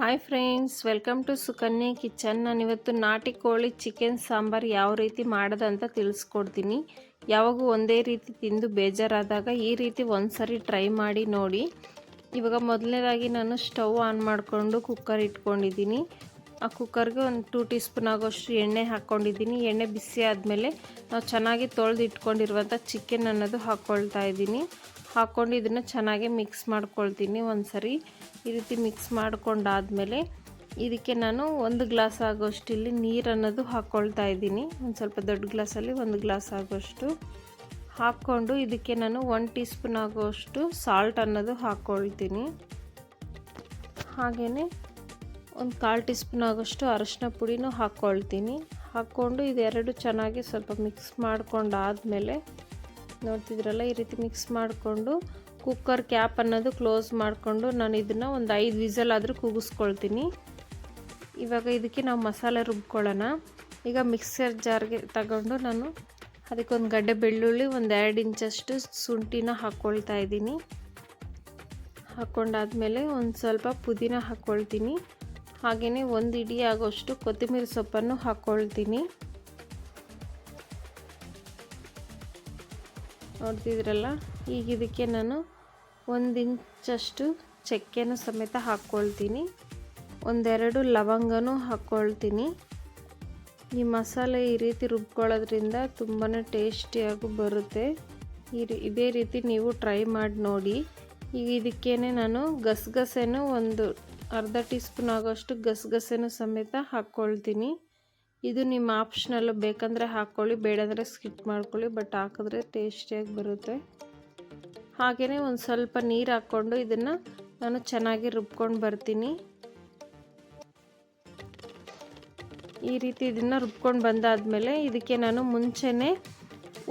Hi friends welcome to Sukanya kitchen ನಾನು ಇವತ್ತು ನಾಟಿ ಕೋಳಿ ಚಿಕನ್ ಸಾಂಬಾರು ಯಾವ ರೀತಿ ಮಾಡೋದಂತ ತಿಳಿಸ್ಕೊಡ್ತೀನಿ. ಯಾವಾಗೂ ಒಂದೇ ರೀತಿ ತಿಂದು ಬೇಜಾರಾದಾಗ ಈ ರೀತಿ ಒಂದ್ಸರಿ ಟ್ರೈ ಮಾಡಿ ನೋಡಿ. ಇವಾಗ ಮೊದಲನೇದಾಗಿ ನಾನು ಸ್ಟವ್ ಆನ್ ಮಾಡಿಕೊಂಡು ಕುಕ್ಕರ್ ಇಟ್ಕೊಂಡಿದ್ದೀನಿ. ಆ ಕುಕ್ಕರ್ಗೆ ಒಂದು ಟೂ ಟೀ ಸ್ಪೂನ್ ಆಗೋಷ್ಟು ಎಣ್ಣೆ ಹಾಕ್ಕೊಂಡಿದ್ದೀನಿ. ಎಣ್ಣೆ ಬಿಸಿ ಆದಮೇಲೆ ನಾವು ಚೆನ್ನಾಗಿ ತೊಳೆದು ಇಟ್ಕೊಂಡಿರುವಂಥ ಚಿಕನ್ ಅನ್ನೋದು ಹಾಕ್ಕೊಳ್ತಾ ಇದ್ದೀನಿ. ಹಾಕ್ಕೊಂಡು ಇದನ್ನು ಚೆನ್ನಾಗಿ ಮಿಕ್ಸ್ ಮಾಡ್ಕೊಳ್ತೀನಿ ಒಂದು ಸರಿ ಈ ರೀತಿ ಮಿಕ್ಸ್ ಮಾಡ್ಕೊಂಡಾದಮೇಲೆ ಇದಕ್ಕೆ ನಾನು ಒಂದು ಗ್ಲಾಸ್ ಆಗೋಷ್ಟು ಇಲ್ಲಿ ನೀರು ಅನ್ನೋದು ಹಾಕ್ಕೊಳ್ತಾ ಇದ್ದೀನಿ. ಒಂದು ಸ್ವಲ್ಪ ದೊಡ್ಡ ಗ್ಲಾಸಲ್ಲಿ ಒಂದು ಗ್ಲಾಸ್ ಆಗೋಷ್ಟು ಹಾಕ್ಕೊಂಡು ಇದಕ್ಕೆ ನಾನು ಒನ್ ಟೀ ಸ್ಪೂನ್ ಆಗೋಷ್ಟು ಸಾಲ್ಟ್ ಅನ್ನೋದು ಹಾಕ್ಕೊಳ್ತೀನಿ ಹಾಗೆಯೇ ಒಂದು ಕಾಲು ಟೀ ಸ್ಪೂನ್ ಆಗೋಷ್ಟು ಅರಶಿನ ಪುಡಿನೂ ಹಾಕ್ಕೊಳ್ತೀನಿ ಹಾಕ್ಕೊಂಡು ಇದೆರಡು ಚೆನ್ನಾಗಿ ಸ್ವಲ್ಪ ಮಿಕ್ಸ್ ಮಾಡ್ಕೊಂಡಾದಮೇಲೆ ನೋಡ್ತಿದ್ರಲ್ಲ ಈ ರೀತಿ ಮಿಕ್ಸ್ ಮಾಡಿಕೊಂಡು ಕುಕ್ಕರ್ ಕ್ಯಾಪ್ ಅನ್ನೋದು ಕ್ಲೋಸ್ ಮಾಡಿಕೊಂಡು ನಾನು ಇದನ್ನು ಒಂದು ಐದು ವಿಸಲ್ ಆದರೂ ಕೂಗಿಸ್ಕೊಳ್ತೀನಿ. ಇವಾಗ ಇದಕ್ಕೆ ನಾವು ಮಸಾಲೆ ರುಬ್ಕೊಳ್ಳೋಣ. ಈಗ ಮಿಕ್ಸರ್ ಜಾರ್ಗೆ ತಗೊಂಡು ನಾನು ಅದಕ್ಕೊಂದು ಗಡ್ಡೆ ಬೆಳ್ಳುಳ್ಳಿ ಒಂದು ಎರಡು ಇಂಚಷ್ಟು ಶುಂಠಿನ ಹಾಕ್ಕೊಳ್ತಾ ಇದ್ದೀನಿ. ಹಾಕ್ಕೊಂಡಾದಮೇಲೆ ಒಂದು ಸ್ವಲ್ಪ ಪುದೀನ ಹಾಕ್ಕೊಳ್ತೀನಿ ಹಾಗೆಯೇ ಒಂದು ಇಡೀ ಆಗೋಷ್ಟು ಕೊತ್ತಂಬರಿ ಸೊಪ್ಪನ್ನು ಹಾಕ್ಕೊಳ್ತೀನಿ ನೋಡ್ತಿದ್ರಲ್ಲ? ಈಗ ಇದಕ್ಕೆ ನಾನು ಒಂದು ಇಂಚಷ್ಟು ಚಕ್ಕೆನೂ ಸಮೇತ ಹಾಕ್ಕೊಳ್ತೀನಿ ಒಂದೆರಡು ಲವಂಗನೂ ಹಾಕ್ಕೊಳ್ತೀನಿ ಈ ಮಸಾಲೆ ಈ ರೀತಿ ರುಬ್ಕೊಳ್ಳೋದ್ರಿಂದ ತುಂಬಾ ಟೇಸ್ಟಿಯಾಗಿ ಬರುತ್ತೆ. ಈ ಇದೇ ರೀತಿ ನೀವು ಟ್ರೈ ಮಾಡಿ ನೋಡಿ. ಈಗ ಇದಕ್ಕೇನೆ ನಾನು ಗಸಗಸೆನೂ ಒಂದು ಅರ್ಧ ಟೀ ಸ್ಪೂನ್ ಆಗೋಷ್ಟು ಗಸಗಸೆನೂ ಸಮೇತ ಹಾಕ್ಕೊಳ್ತೀನಿ ಇದು ನಿಮ್ಮ ಆಪ್ಷನಲ್ಲು ಬೇಕಂದರೆ ಹಾಕ್ಕೊಳ್ಳಿ, ಬೇಡಂದರೆ ಸ್ಕಿಪ್ ಮಾಡ್ಕೊಳ್ಳಿ ಬಟ್ ಹಾಕಿದ್ರೆ ಟೇಸ್ಟಿಯಾಗಿ ಬರುತ್ತೆ. ಹಾಗೆಯೇ ಒಂದು ಸ್ವಲ್ಪ ನೀರು ಹಾಕ್ಕೊಂಡು ಇದನ್ನು ನಾನು ಚೆನ್ನಾಗಿ ರುಬ್ಕೊಂಡು ಬರ್ತೀನಿ. ಈ ರೀತಿ ಇದನ್ನು ರುಬ್ಕೊಂಡು ಬಂದಾದಮೇಲೆ ಇದಕ್ಕೆ ನಾನು ಮುಂಚೆನೇ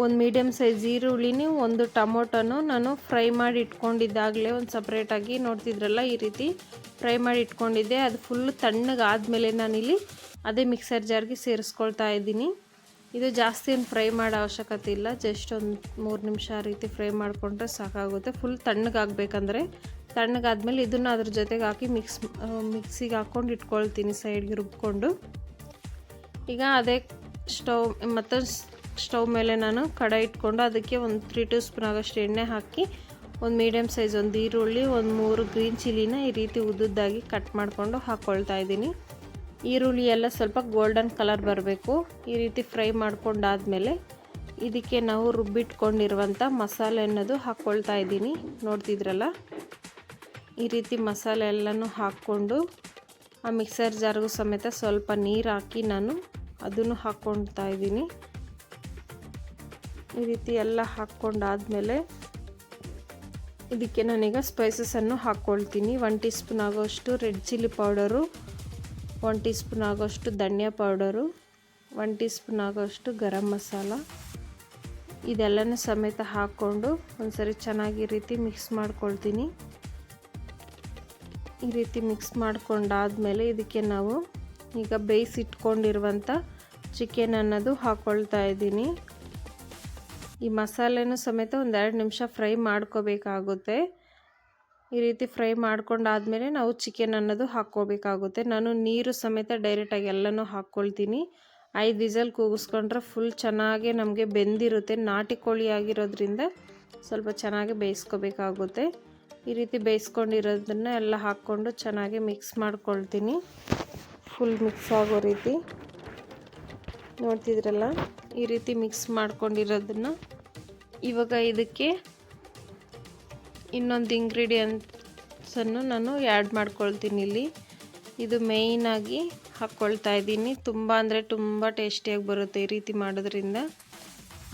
ಒಂದು ಮೀಡಿಯಮ್ ಸೈಜ್ ಈರುಳ್ಳಿನೂ, ಒಂದು ಟೊಮೊಟೊನು ನಾನು ಫ್ರೈ ಮಾಡಿ ಇಟ್ಕೊಂಡಿದ್ದಾಗಲೇ ಒಂದು ಸಪ್ರೇಟಾಗಿ ನೋಡ್ತಿದ್ರಲ್ಲ ಈ ರೀತಿ ಫ್ರೈ ಮಾಡಿ ಇಟ್ಕೊಂಡಿದ್ದೆ. ಅದು ಫುಲ್ಲು ತಣ್ಣಗಾದಮೇಲೆ ನಾನಿಲ್ಲಿ ಅದೇ ಮಿಕ್ಸರ್ ಜಾರ್ಗೆ ಸೇರಿಸ್ಕೊಳ್ತಾ ಇದ್ದೀನಿ. ಇದು ಜಾಸ್ತಿ ಏನು ಫ್ರೈ ಮಾಡೋ ಅವಶ್ಯಕತೆ ಇಲ್ಲ. ಜಸ್ಟ್ ಒಂದು ಮೂರು ನಿಮಿಷ ಆ ರೀತಿ ಫ್ರೈ ಮಾಡಿಕೊಂಡ್ರೆ ಸಾಕಾಗುತ್ತೆ. ಫುಲ್ ತಣ್ಣಗಾಗಬೇಕಂದ್ರೆ ತಣ್ಣಗಾದ್ಮೇಲೆ ಇದನ್ನು ಅದ್ರ ಜೊತೆಗೆ ಹಾಕಿ ಮಿಕ್ಸ್ ಮಿಕ್ಸಿಗೆ ಹಾಕ್ಕೊಂಡು ಇಟ್ಕೊಳ್ತೀನಿ ಸೈಡ್ಗೆ ರುಬ್ಕೊಂಡು. ಈಗ ಅದೇ ಸ್ಟವ್ ಮತ್ತು ಸ್ಟವ್ ಮೇಲೆ ನಾನು ಕಡ ಇಟ್ಕೊಂಡು ಅದಕ್ಕೆ ಒಂದು ತ್ರೀ ಟೂ ಸ್ಪೂನ್ ಆಗೋಷ್ಟು ಎಣ್ಣೆ ಹಾಕಿ ಒಂದು ಮೀಡಿಯಮ್ ಸೈಜ್ ಒಂದು ಈರುಳ್ಳಿ, ಒಂದು ಮೂರು ಗ್ರೀನ್ ಚಿಲ್ಲಿನ ಈ ರೀತಿ ಉದ್ದುದ್ದಾಗಿ ಕಟ್ ಮಾಡಿಕೊಂಡು ಹಾಕ್ಕೊಳ್ತಾ ಇದ್ದೀನಿ. ಈರುಳ್ಳಿ ಎಲ್ಲ ಸ್ವಲ್ಪ ಗೋಲ್ಡನ್ ಕಲರ್ ಬರಬೇಕು. ಈ ರೀತಿ ಫ್ರೈ ಮಾಡ್ಕೊಂಡಾದಮೇಲೆ ಇದಕ್ಕೆ ನಾವು ರುಬ್ಬಿಟ್ಕೊಂಡಿರುವಂಥ ಮಸಾಲೆ ಅನ್ನೋದು ಹಾಕ್ಕೊಳ್ತಾ ಇದ್ದೀನಿ. ನೋಡ್ತಿದ್ರಲ್ಲ? ಈ ರೀತಿ ಮಸಾಲೆ ಎಲ್ಲನೂ ಹಾಕ್ಕೊಂಡು ಆ ಮಿಕ್ಸರ್ ಜಾರ್ಗೂ ಸಮೇತ ಸ್ವಲ್ಪ ನೀರು ಹಾಕಿ ನಾನು ಅದನ್ನು ಹಾಕ್ಕೊಳ್ತಾ ಇದ್ದೀನಿ. ಈ ರೀತಿ ಎಲ್ಲ ಹಾಕ್ಕೊಂಡಾದಮೇಲೆ ಇದಕ್ಕೆ ನಾನೀಗ ಸ್ಪೈಸಸನ್ನು ಹಾಕ್ಕೊಳ್ತೀನಿ. ಒನ್ ಟೀ ಸ್ಪೂನ್ ಆಗೋಷ್ಟು red chilli powder one teaspoon ಆಗೋಷ್ಟು ಧನಿಯಾ ಪೌಡರು ಒನ್ ಟೀ ಸ್ಪೂನ್ ಆಗೋಷ್ಟು ಗರಂ ಮಸಾಲ. ಇದೆಲ್ಲನೂ ಸಮೇತ ಹಾಕ್ಕೊಂಡು ಒಂದ್ಸರಿ ಚೆನ್ನಾಗಿ ರೀತಿ ಮಿಕ್ಸ್ ಮಾಡ್ಕೊಳ್ತೀನಿ. ಈ ರೀತಿ ಮಿಕ್ಸ್ ಮಾಡ್ಕೊಂಡಾದಮೇಲೆ ಇದಕ್ಕೆ ನಾವು ಈಗ ಬೇಯಿಸಿಟ್ಕೊಂಡಿರುವಂಥ ಚಿಕನ್ ಅನ್ನೋದು ಹಾಕ್ಕೊಳ್ತಾ ಇದ್ದೀನಿ. ಈ ಮಸಾಲೆನೂ ಸಮೇತ ಒಂದೆರಡು ನಿಮಿಷ ಫ್ರೈ ಮಾಡ್ಕೋಬೇಕಾಗುತ್ತೆ. ಈ ರೀತಿ ಫ್ರೈ ಮಾಡ್ಕೊಂಡಾದಮೇಲೆ ನಾವು ಚಿಕನ್ ಅನ್ನೋದು ಹಾಕ್ಕೋಬೇಕಾಗುತ್ತೆ. ನಾನು ನೀರು ಸಮೇತ ಡೈರೆಕ್ಟಾಗಿ ಎಲ್ಲನೂ ಹಾಕ್ಕೊಳ್ತೀನಿ. ಐದು ವಿಸಲ್ ಕೂಗಿಸ್ಕೊಂಡ್ರೆ ಫುಲ್ ಚೆನ್ನಾಗಿ ನಮಗೆ ಬೆಂದಿರುತ್ತೆ. ನಾಟಿ ಕೋಳಿ ಆಗಿರೋದ್ರಿಂದ ಸ್ವಲ್ಪ ಚೆನ್ನಾಗಿ ಬೇಯಿಸ್ಕೋಬೇಕಾಗುತ್ತೆ. ಈ ರೀತಿ ಬೇಯಿಸ್ಕೊಂಡಿರೋದನ್ನ ಎಲ್ಲ ಹಾಕ್ಕೊಂಡು ಚೆನ್ನಾಗಿ ಮಿಕ್ಸ್ ಮಾಡ್ಕೊಳ್ತೀನಿ. ಫುಲ್ ಮಿಕ್ಸ್ ಆಗೋ ರೀತಿ. ನೋಡ್ತಿದ್ರಲ್ಲ? ಈ ರೀತಿ ಮಿಕ್ಸ್ ಮಾಡ್ಕೊಂಡಿರೋದನ್ನು ಇವಾಗ ಇದಕ್ಕೆ ಇನ್ನೊಂದು ಇಂಗ್ರೀಡಿಯೆಂಟ್ಸನ್ನು ನಾನು ಆ್ಯಡ್ ಮಾಡ್ಕೊಳ್ತೀನಿ ಇಲ್ಲಿ. ಇದು ಮೇಯ್ನಾಗಿ ಹಾಕ್ಕೊಳ್ತಾ ಇದ್ದೀನಿ. ತುಂಬ ಅಂದರೆ ತುಂಬ ಟೇಸ್ಟಿಯಾಗಿ ಬರುತ್ತೆ ಈ ರೀತಿ ಮಾಡೋದ್ರಿಂದ.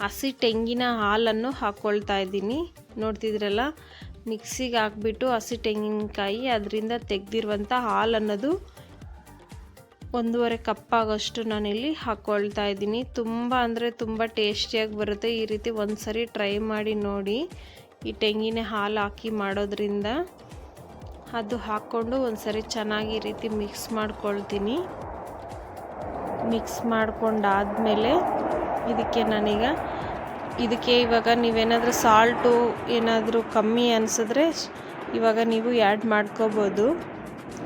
ಹಸಿ ತೆಂಗಿನ ಹಾಲನ್ನು ಹಾಕ್ಕೊಳ್ತಾ ಇದ್ದೀನಿ. ನೋಡ್ತಿದ್ರಲ್ಲ, ಮಿಕ್ಸಿಗೆ ಹಾಕ್ಬಿಟ್ಟು ಹಸಿ ತೆಂಗಿನಕಾಯಿ ಅದರಿಂದ ತೆಗೆದಿರುವಂಥ ಹಾಲು ಅನ್ನೋದು ಒಂದೂವರೆ ಕಪ್ಪಾಗೋಷ್ಟು ನಾನಿಲ್ಲಿ ಹಾಕ್ಕೊಳ್ತಾ ಇದ್ದೀನಿ. ತುಂಬ ಅಂದರೆ ತುಂಬ ಟೇಸ್ಟಿಯಾಗಿ ಬರುತ್ತೆ. ಈ ರೀತಿ ಒಂದು ಸರಿ ಟ್ರೈ ಮಾಡಿ ನೋಡಿ. ಈ ತೆಂಗಿನ ಹಾಲು ಹಾಕಿ ಮಾಡೋದ್ರಿಂದ ಅದು ಹಾಕ್ಕೊಂಡು ಒಂದು ಸರಿ ಚೆನ್ನಾಗಿ ಈ ರೀತಿ ಮಿಕ್ಸ್ ಮಾಡ್ಕೊಳ್ತೀನಿ. ಮಿಕ್ಸ್ ಮಾಡ್ಕೊಂಡಾದಮೇಲೆ ಇದಕ್ಕೆ ನಾನೀಗ ಇದಕ್ಕೆ ಇವಾಗ ನೀವೇನಾದರೂ ಸಾಲ್ಟು ಏನಾದರೂ ಕಮ್ಮಿ ಅನಿಸಿದ್ರೆ ಇವಾಗ ನೀವು ಆ್ಯಡ್ ಮಾಡ್ಕೋಬೋದು.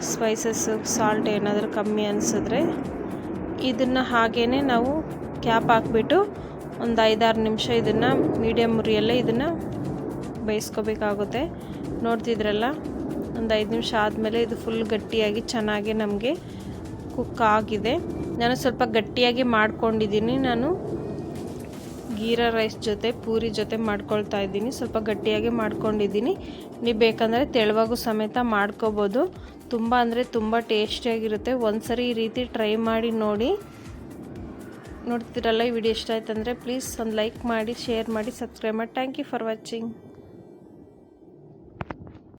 ಸ್ಪೈಸಸ್ಸು ಸಾಲ್ಟ್ ಏನಾದರೂ ಕಮ್ಮಿ ಅನಿಸಿದ್ರೆ ಇದನ್ನು ಹಾಗೇ ನಾವು ಕ್ಯಾಪ್ ಹಾಕ್ಬಿಟ್ಟು ಒಂದು ಐದಾರು ನಿಮಿಷ ಇದನ್ನು ಮೀಡಿಯಮ್ ಉರಿಯಲ್ಲೇ ಇದನ್ನು ಬೇಯಿಸ್ಕೋಬೇಕಾಗುತ್ತೆ. ನೋಡ್ತಿದ್ರಲ್ಲ? ಒಂದು ಐದು ನಿಮಿಷ ಆದಮೇಲೆ ಇದು ಫುಲ್ ಗಟ್ಟಿಯಾಗಿ ಚೆನ್ನಾಗಿ ನಮಗೆ ಕುಕ್ ಆಗಿದೆ. ನಾನು ಸ್ವಲ್ಪ ಗಟ್ಟಿಯಾಗಿ ಮಾಡ್ಕೊಂಡಿದ್ದೀನಿ. ನಾನು ಗೀರಾ ರೈಸ್ ಜೊತೆ, ಪೂರಿ ಜೊತೆ ಮಾಡ್ಕೊಳ್ತಾ ಇದ್ದೀನಿ. ಸ್ವಲ್ಪ ಗಟ್ಟಿಯಾಗಿ ಮಾಡ್ಕೊಂಡಿದ್ದೀನಿ. ನೀವು ಬೇಕಂದರೆ ತೆಳುವಾಗೂ ಸಮೇತ ಮಾಡ್ಕೋಬೋದು. ತುಂಬ ಅಂದರೆ ತುಂಬ ಟೇಸ್ಟಿಯಾಗಿರುತ್ತೆ. ಒಂದ್ಸರಿ ಈ ರೀತಿ ಟ್ರೈ ಮಾಡಿ ನೋಡಿ. ನೋಡ್ತಿರಲ್ಲ ಈ ವಿಡಿಯೋ ಇಷ್ಟ ಆಯ್ತಂದ್ರೆ ಪ್ಲೀಸ್ ಒಂದು ಲೈಕ್ ಮಾಡಿ, ಶೇರ್ ಮಾಡಿ, ಸಬ್ಸ್ಕ್ರೈಬ್ ಮಾಡಿ. Thank you for watching.